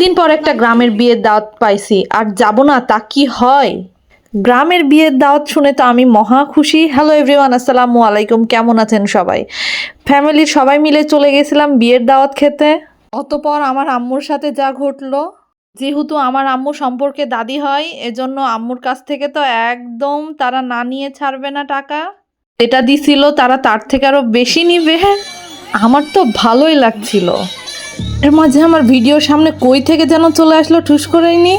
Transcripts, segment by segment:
অনেকদিন পর একটা গ্রামের বিয়ের দাওয়াত পাইছি, আর যাব না, তা কি হয়? গ্রামের বিয়ের দাওয়াত শুনে তো আমি মহা খুশি। হ্যালো এভরিওয়ান আসসালামু আলাইকুম, কেমন আছেন সবাই? ফ্যামিলির সবাই মিলে চলে গেছিলাম বিয়ের দাওয়াত খেতে। অতপর আমার আম্মুর সাথে যা ঘটলো, যেহেতু আমার আম্মু সম্পর্কে দাদি হয়, এজন্য আম্মুর কাছ থেকে তো একদম তারা না নিয়ে ছাড়বে না টাকা। এটা দিছিল তারা তার থেকে আরও বেশি নিবে। আমার তো ভালোই লাগছিল। এর মাঝে আমার ভিডিওর সামনে কই থেকে যেন চলে আসলো ঠুস করেই নি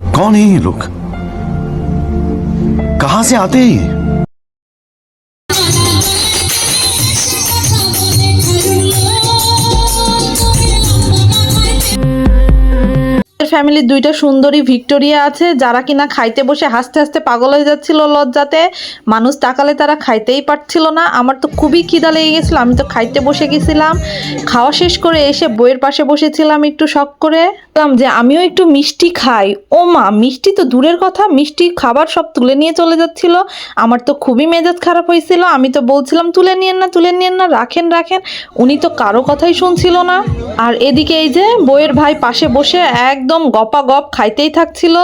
कौन है ये लोग कहां से आते हैं ये? ফ্যামিলির দুইটা সুন্দরী ভিক্টোরিয়া আছে, যারা কিনা খাইতে বসে হাসতে হাসতে পাগল হয়ে যাচ্ছিল লজ্জাতে। মানুষ তাকালে তারা খাইতেই পারছিল না। আমার তো খুবই খিদা লেগে গেছিল, আমি তো খাইতে বসে গেছিলাম। খাওয়া শেষ করে এসে বইয়ের পাশে বসেছিলাম একটু শখ করে। যে, আমিও একটু মিষ্টি খাই। ও মা, মিষ্টি তো দূরের কথা, মিষ্টি খাবার সব তুলে নিয়ে চলে যাচ্ছিল। আমার তো খুবই মেজাজ খারাপ হয়েছিল, আমি তো বলছিলাম, তুলে নিয়েন না, তুলে নিয়েন না, রাখেন রাখেন। উনি তো কারও কথাই শুনছিল না। আর এদিকে এই যে, বইয়ের ভাই পাশে বসে একদম গপা গপ খাইতেই থাকছিল,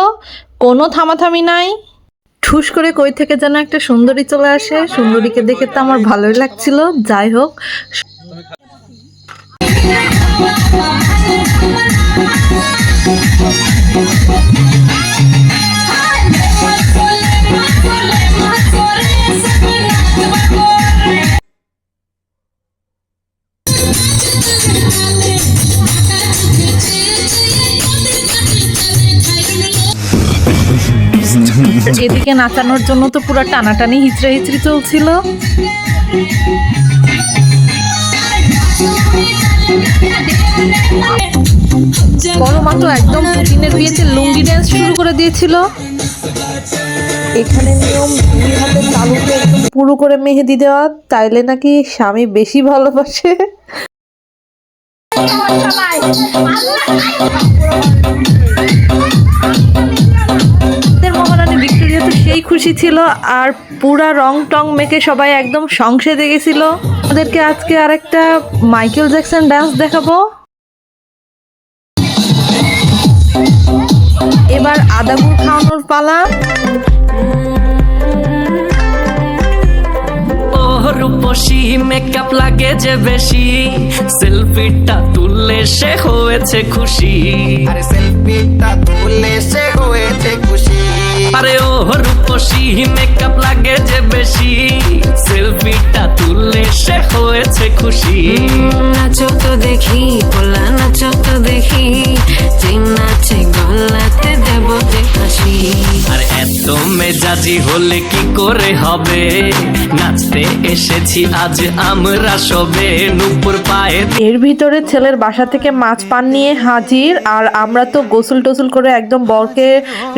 কোনো থামাথামি নাই। ঠুস করে কই থেকে যেন একটা সুন্দরী চলে আসে, সুন্দরীকে দেখে তো আমার ভালোই লাগছিল, যাই হোক। এদিকে নাচানোর জন্য তো পুরো টানাটানি হিচড়ে হিচড়ি চলছিল। বড় মা তো একদম পুতিনের বিয়েতে লুঙ্গি ড্যান্স শুরু করে দিয়েছিল। এখানে নিয়ম দুই হাতে তালুতে পুরো করে মেহেদি দেওয়া তাইলে নাকি স্বামী বেশি ভালোবাসে। আমাদের খুশি ছিল আর পুরা রং টং মেখে সবাই একদম সংসেদে গেছিল। আমাদেরকে আজকে আরেকটা মাইকেল জ্যাকসন ডান্স দেখাবো। এবার আদা গুড় খাওয়ানোর পালা। রূপসী মেকআপ লাগে যে বেশি। সেলফিটা তুললে সে হয়েছে খুশি। আরে সেলফিটা তুলে সে হয়েছে আরে ও রূপসী মেকআপ লাগে যে বেশি। সেলফিটা তুললে সে হয়েছে খুশি। নাচো তো দেখি, পোলা নাচো তো দেখি। যে নাচে মেজাজি হলে কি করে হবে? নাচতে এসেছি আজ আমরা সবে। নুপুর পায়ে এর ভিতরে ছেলের বাসা থেকে মাছ পান নিয়ে হাজির, আর আমরা তো গোসল টোসল করে একদম বরকে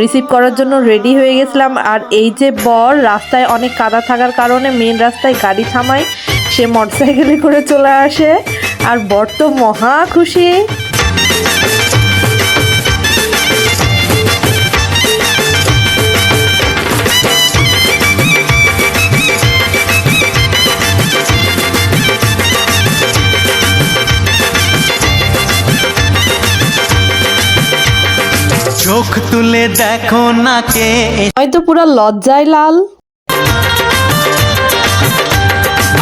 রিসিভ করার জন্য রেডি হয়ে গেছিলাম। আর এই যে বর, রাস্তায় অনেক কাদা থাকার কারণে মেন রাস্তায় গাড়ি থামায়, সে মোটরসাইকেলে করে চলে আসে। আর বর তো মহা খুশি। চোখ তুলে দেখো না কে হয়তো পুরো লজ্জায় লাল।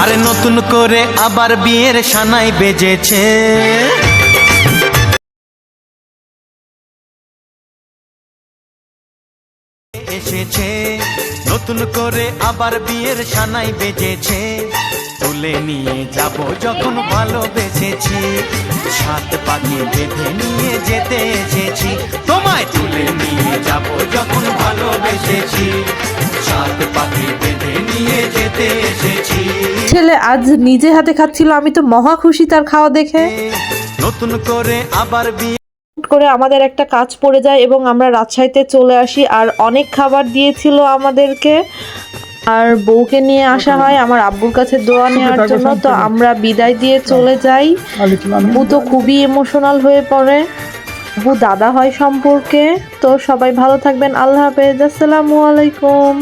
আরে নতুন করে আবার বিয়ের সানাই বেজেছে। এসেছে নতুন করে আবার বিয়ের সানাই বেজেছে। তুলে নিয়ে যাব যখন ভালোবেসেছি। সাত পাখি বেঁধে নিয়ে যেতে এসেছি। তোমায় তুলে নিয়ে যাব যখন ভালোবেসেছি। সাত পাখি বেঁধে নিয়ে যেতে এসেছি। ছেলে আজ নিজে হাতে খাচ্ছিল আমি তো মহা খুশি তার খাওয়া দেখে। নতুন করে আবার বিয়ে করে আমাদের একটা কাজ পড়ে যায় এবং আমরা রাজশাহীতে চলে আসি আর অনেক খাবার দিয়েছিল আমাদেরকে। আর বউকে নিয়ে আসা হয় আমার আব্বুর কাছে দোয়া নেওয়ার জন্য। তো আমরা বিদায় দিয়ে চলে যাই। আব্বু তো খুবই ইমোশনাল হয়ে পড়ে। আব্বু দাদা হয় সম্পর্কে। তো সবাই ভালো থাকবেন। আল্লাহ হাফেজ। আসসালামু আলাইকুম।